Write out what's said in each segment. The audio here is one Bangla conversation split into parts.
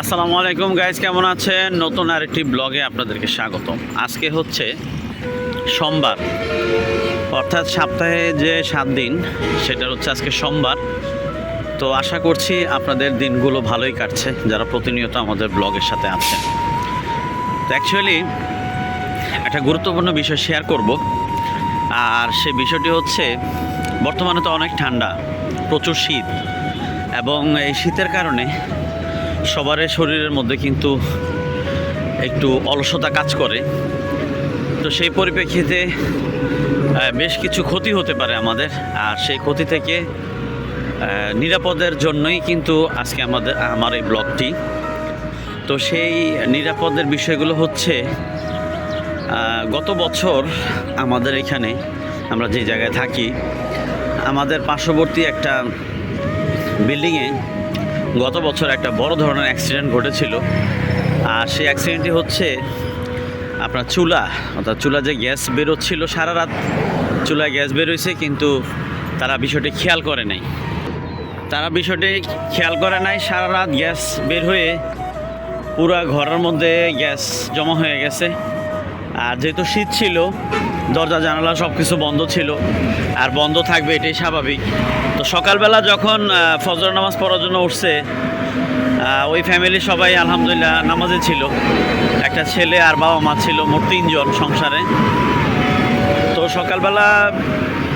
আসসালামু আলাইকুম গাইজ কেমন আছেন? নতুন আরেকটি ব্লগে আপনাদেরকে স্বাগতম। আজকে হচ্ছে সোমবার, অর্থাৎ সপ্তাহে যে সাত দিন সেটা হচ্ছে আজকে সোমবার। তো আশা করছি আপনাদের দিনগুলো ভালোই কাটছে, যারা প্রতিনিয়ত আমাদের ব্লগের সাথে আছেন। তো অ্যাকচুয়ালি একটা গুরুত্বপূর্ণ বিষয় শেয়ার করব। আর সে বিষয়টি হচ্ছে, বর্তমানে তো অনেক ঠান্ডা, প্রচুর শীত। এবং এই শীতের কারণে সবার শরীরের মধ্যে কিন্তু একটু অলসতা কাজ করে। তো সেই পরিপ্রেক্ষিতে বেশ কিছু ক্ষতি হতে পারে আমাদের। আর সেই ক্ষতি থেকে নিরাপদের জন্যই কিন্তু আজকে আমাদের, আমার এই ব্লগটি। তো সেই নিরাপদের বিষয়গুলো হচ্ছে গত বছর আমাদের এখানে, আমরা যে জায়গায় থাকি, আমাদের পার্শ্ববর্তী একটা বিল্ডিংয়ে গত বছর একটা বড় ধরনের অ্যাক্সিডেন্ট ঘটেছিল। আর সেই অ্যাক্সিডেন্টটি হচ্ছে আপনার চুলা, অর্থাৎ চুলা যে গ্যাস বেরোচ্ছিল সারা রাত চুলায় গ্যাস বেরোইছে কিন্তু তারা বিষয়টি খেয়াল করে নাই। তারা বিষয়টি খেয়াল করে নাই, সারা রাত গ্যাস বের হয়ে পুরা ঘরের মধ্যে গ্যাস জমা হয়ে গেছে। আর যেহেতু শীত ছিল দরজা, জানালা সব কিছু বন্ধ ছিল আর বন্ধ থাকবে এটাই স্বাভাবিক। তো সকালবেলা যখন ফজর নামাজ পড়ার জন্য উঠছে ওই ফ্যামিলি সবাই আলহামদুলিল্লাহ নামাজে ছিল। একটা ছেলে আর বাবা মা ছিল, মোট তিনজন সংসারে। তো সকালবেলা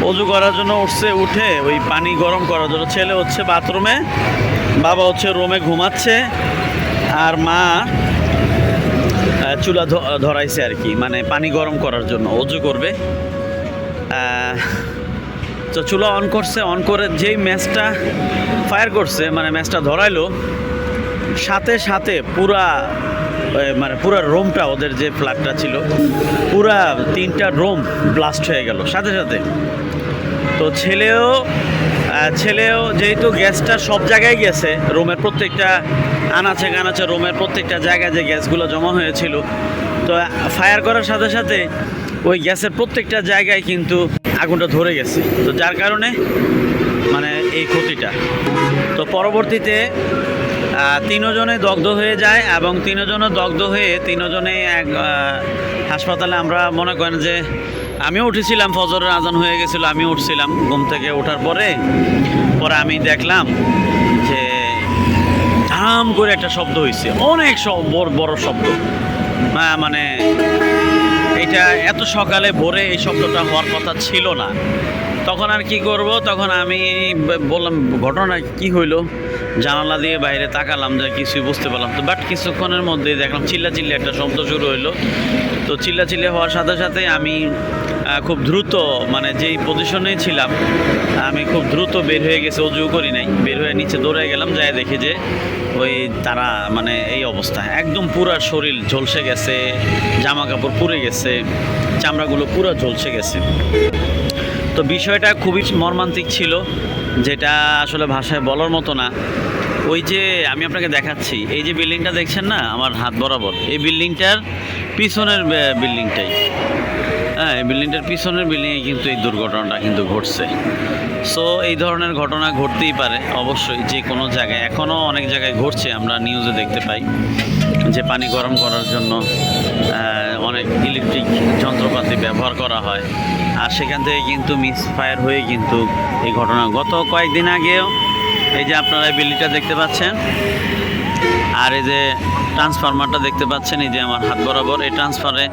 অজু করার জন্য উঠছে, উঠে ওই পানি গরম করার জন্য ছেলে হচ্ছে বাথরুমে বাবা হচ্ছে রুমে ঘুমাচ্ছে, আর মা চুলা ধরাইছে আর কি মানে পানি গরম করার জন্য, অজু করবে। তো চুলা অন করছে অন করে যেই ম্যাচটা ফায়ার করছে মানে ম্যাচটা ধরাইলো, সাথে সাথে পুরা মানে পুরা রোমটা, ওদের যে ফ্ল্যাটটা ছিল, পুরা তিনটা রোম ব্লাস্ট হয়ে গেল, সাথে সাথে। তো ছেলেও ছেলেও যেহেতু গ্যাসটা সব জায়গায় গেছে, রুমের প্রত্যেকটা আনাচে কানাচে রুমের প্রত্যেকটা জায়গায় যে গ্যাসগুলো জমা হয়েছিল, তো ফায়ার করার সাথে সাথে ওই গ্যাসের প্রত্যেকটা জায়গায় কিন্তু আগুনটা ধরে গেছে। তো যার কারণে মানে এই ক্ষতিটা। তো পরবর্তীতে তিনজনে দগ্ধ হয়ে যায় এবং তিনজনে দগ্ধ হয়ে তিনজনে এক হাসপাতালে আমরা মনে করেন যে আমিও উঠেছিলাম, ফজরের আজান হয়ে গেছিল আমি উঠছিলাম ঘুম থেকে ওঠার পরে। পরে আমি দেখলাম যে ধাম করে একটা শব্দ হয়েছে অনেক বড় বড় শব্দ। মানে এটা এত সকালে ভোরে এই শব্দটা হওয়ার কথা ছিল না। তখন আর কি করব? তখন আমি বললাম, ঘটনা কি হইল? জানালা দিয়ে বাইরে তাকালাম, যে কিছুই বুঝতে পারলাম তো বাট কিছুক্ষণের মধ্যে দেখলাম চিল্লা চিল্লা একটা শব্দ শুরু হইল। তো চিল্লা চিল্লা হওয়ার সাথে সাথে আমি খুব দ্রুত মানে যেই পজিশনে ছিলাম, আমি খুব দ্রুত বের হয়ে গেছে, অজু করি নাই। বের হয়ে নিচে দৌড়ে গেলাম যাই দেখি যে ওই তারা মানে এই অবস্থা। একদম পুরা শরীর ঝলসে গেছে জামা কাপড় পুড়ে গেছে, চামড়াগুলো পুরো ঝলসে গেছে। তো বিষয়টা খুবই মর্মান্তিক ছিল, যেটা আসলে ভাষায় বলার মতো না। ওই যে আমি আপনাকে দেখাচ্ছি, এই যে বিল্ডিংটা দেখছেন না, আমার হাত বরাবর? এই বিল্ডিংটার পিছনের বিল্ডিংটাই হ্যাঁ এই বিল্ডিংটার পিছনের বিল্ডিংয়ে কিন্তু এই দুর্ঘটনাটা কিন্তু ঘটছে। সো এই ধরনের ঘটনা ঘটতেই পারে, অবশ্যই, যে কোনো জায়গায়। এখনও অনেক জায়গায় ঘটছে, আমরা নিউজে দেখতে পাই, যে পানি গরম করার জন্য অনেক ইলেকট্রিক যন্ত্রপাতি ব্যবহার করা হয়। আর সেখান থেকে কিন্তু মিসফায়ার হয়ে কিন্তু এই ঘটনা। গত কয়েকদিন আগেও, এই যে আপনারা বিল্ডিংটা দেখতে পাচ্ছেন আর এই যে ট্রান্সফরমারটা দেখতে পাচ্ছেন, এই যে আমার হাত বরাবর, এই ট্রান্সফারে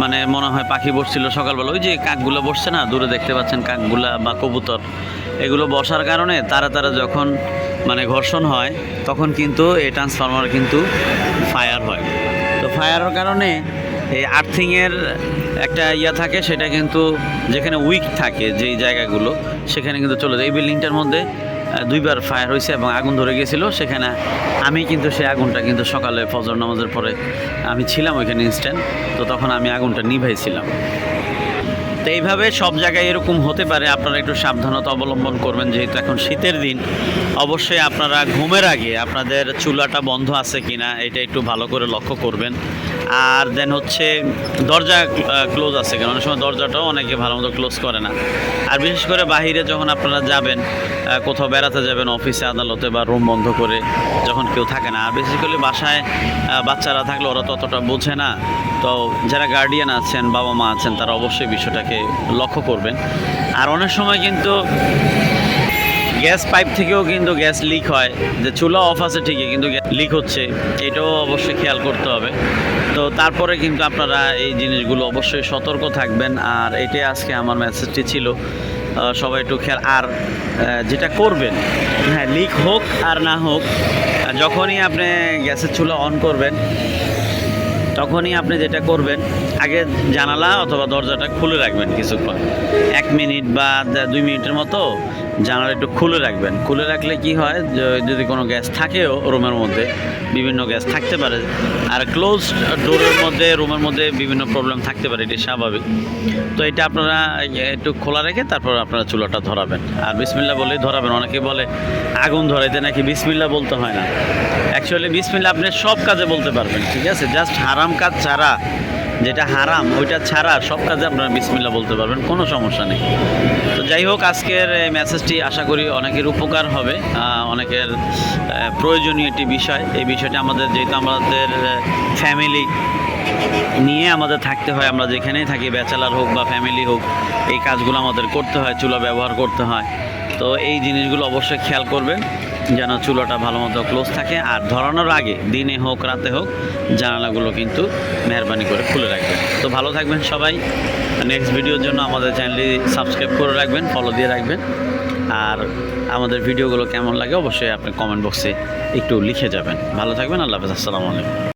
মানে মনে হয় পাখি বসছিল সকালবেলা। ওই যে কাকগুলো বসছে না, দূরে দেখতে পাচ্ছেন কাকগুলা বা কবুতর। এগুলো বসার কারণে তারা তারা যখন মানে ঘর্ষণ হয়, তখন কিন্তু এই ট্রান্সফরমার কিন্তু ফায়ার হয়। তো ফায়ারের কারণে এই আর্থিংয়ের একটা ইয়া থাকে, সেটা কিন্তু যেখানে উইক থাকে যেই জায়গাগুলো, সেখানে কিন্তু চলে যায়। এই বিল্ডিংটার মধ্যে দুইবার ফায়ার হয়েছে এবং আগুন ধরে গেছিল সেখানে আমি কিন্তু সেই আগুনটা কিন্তু সকালে ফজর নামাজের পরে আমি ছিলাম ওইখানে ইনস্ট্যান্ট তো তখন আমি আগুনটা নিভাইছিলাম। তো এইভাবে সব জায়গায় এরকম হতে পারে, আপনারা একটু সাবধানতা অবলম্বন করবেন, যেহেতু এখন শীতের দিন। অবশ্যই আপনারা ঘুমের আগে আপনাদের চুলাটা বন্ধ আছে কিনা, এটা একটু ভালো করে লক্ষ্য করবেন। আর দেন হচ্ছে দরজা ক্লোজ আছে কারণ অনেক সময় দরজাটাও অনেকে ভালো মতো ক্লোজ করে না। আর বিশেষ করে বাহিরে যখন আপনারা যাবেন কোথাও বেড়াতে যাবেন অফিসে আদালতে বা রুম বন্ধ করে যখন কেউ থাকে না। আর বিশেষ করে বাসায় বাচ্চারা থাকলে ওরা ততটা বোঝে না। তো যারা গার্ডিয়ান আছেন, বাবা মা আছেন, তারা অবশ্যই বিষয়টাকে লক্ষ্য করবেন। আর অনেক সময় কিন্তু গ্যাস পাইপ থেকেও কিন্তু গ্যাস লিক হয়। যে চুলা অফ আছে ঠিকই, কিন্তু লিক হচ্ছে। এটাও অবশ্যই খেয়াল করতে হবে। তো তারপরে কিন্তু আপনারা এই জিনিসগুলো অবশ্যই সতর্ক থাকবেন। আর এটাই আজকে আমার মেসেজটি ছিল। সবাই একটু খেয়াল আর যেটা করবেন হ্যাঁ লিক হোক আর না হোক যখনই আপনি গ্যাসের চুলা অন করবেন, তখনই আপনি যেটা করবেন, আগে জানালা অথবা দরজাটা খুলে রাখবেন কিছুক্ষণ। এক মিনিট বা দুই মিনিটের মতো জানালা একটু খুলে রাখবেন। খুলে রাখলে কি হয়? যদি কোনো গ্যাস থাকেও রুমের মধ্যে, বিভিন্ন গ্যাস থাকতে পারে। আর ক্লোজ ডোরের মধ্যে, রুমের মধ্যে বিভিন্ন প্রবলেম থাকতে পারে, এটি স্বাভাবিক। তো এটা আপনারা একটু খোলা রেখে তারপর আপনারা চুলাটা ধরাবেন। আর বিসমিল্লা বলেই ধরাবেন। অনেকে বলে আগুন ধরাইতে নাকি বিসমিল্লা বলতে হয় না। অ্যাকচুয়ালি বিসমিল্লা আপনি সব কাজে বলতে পারবেন, ঠিক আছে? জাস্ট হারাম কাজ ছাড়া যেটা হারাম, ওইটা ছাড়া সব কাজে আপনারা বিসমিল্লা বলতে পারবেন, কোনো সমস্যা নেই। তো যাই হোক, আজকের এই মেসেজটি আশা করি অনেকের উপকার হবে অনেকের প্রয়োজনীয় একটি বিষয়। এই বিষয়টি আমাদের, যেহেতু আমাদের ফ্যামিলি নিয়ে আমাদের থাকতে হয়, আমরা যেখানেই থাকি, ব্যাচেলার হোক বা ফ্যামিলি হোক, এই কাজগুলো আমাদের করতে হয়, চুলা ব্যবহার করতে হয়। তো এই জিনিসগুলো অবশ্যই খেয়াল করবেন, যেন চুলাটা ভালো মতো ক্লোজ থাকে। আর ধরানোর আগে, দিনে হোক, রাতে হোক, জানালাগুলো কিন্তু মেহরবানি করে খুলে রাখবেন। তো ভালো থাকবেন সবাই। নেক্সট ভিডিওর জন্য আমাদের চ্যানেলটি সাবস্ক্রাইব করে রাখবেন ফলো দিয়ে রাখবেন। আর আমাদের ভিডিওগুলো কেমন লাগে, অবশ্যই আপনি কমেন্ট বক্সে একটু লিখে যাবেন। ভালো থাকবেন, আল্লাহ হাফেজ, আসসালামু আলাইকুম।